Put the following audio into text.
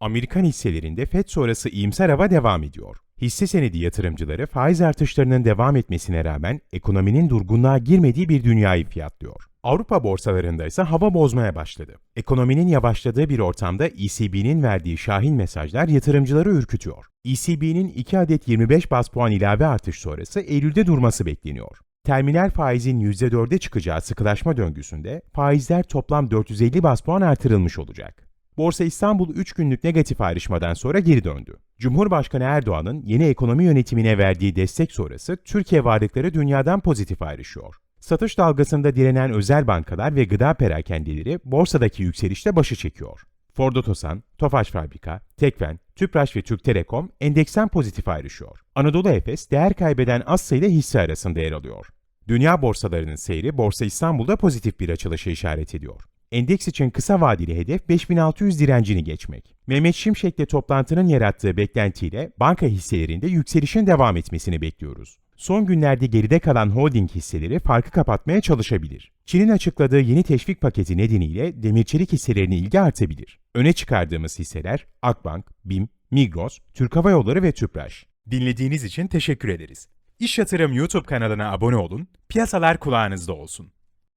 Amerikan hisselerinde FED sonrası iyimser hava devam ediyor. Hisse senedi yatırımcıları faiz artışlarının devam etmesine rağmen ekonominin durgunluğa girmediği bir dünyayı fiyatlıyor. Avrupa borsalarında ise hava bozmaya başladı. Ekonominin yavaşladığı bir ortamda ECB'nin verdiği şahin mesajlar yatırımcıları ürkütüyor. ECB'nin 2 adet 25 bas puan ilave artış sonrası Eylül'de durması bekleniyor. Terminal faizin %4'e çıkacağı sıkılaşma döngüsünde faizler toplam 450 bas puan artırılmış olacak. Borsa İstanbul 3 günlük negatif ayrışmadan sonra geri döndü. Cumhurbaşkanı Erdoğan'ın yeni ekonomi yönetimine verdiği destek sonrası Türkiye varlıkları dünyadan pozitif ayrışıyor. Satış dalgasında direnen özel bankalar ve gıda perakendeleri borsadaki yükselişte başı çekiyor. Ford Otosan, Tofaş Fabrika, Tekfen, Tüpraş ve Türk Telekom endeksten pozitif ayrışıyor. Anadolu Efes değer kaybeden az sayıda hisse arasında yer alıyor. Dünya borsalarının seyri Borsa İstanbul'da pozitif bir açılışa işaret ediyor. Endeks için kısa vadeli hedef 5600 direncini geçmek. Mehmet Şimşek'le toplantının yarattığı beklentiyle banka hisselerinde yükselişin devam etmesini bekliyoruz. Son günlerde geride kalan holding hisseleri farkı kapatmaya çalışabilir. Çin'in açıkladığı yeni teşvik paketi nedeniyle demir çelik hisselerine ilgi artabilir. Öne çıkardığımız hisseler Akbank, BİM, Migros, Türk Hava Yolları ve Tüpraş. Dinlediğiniz için teşekkür ederiz. İş Yatırım YouTube kanalına abone olun, piyasalar kulağınızda olsun.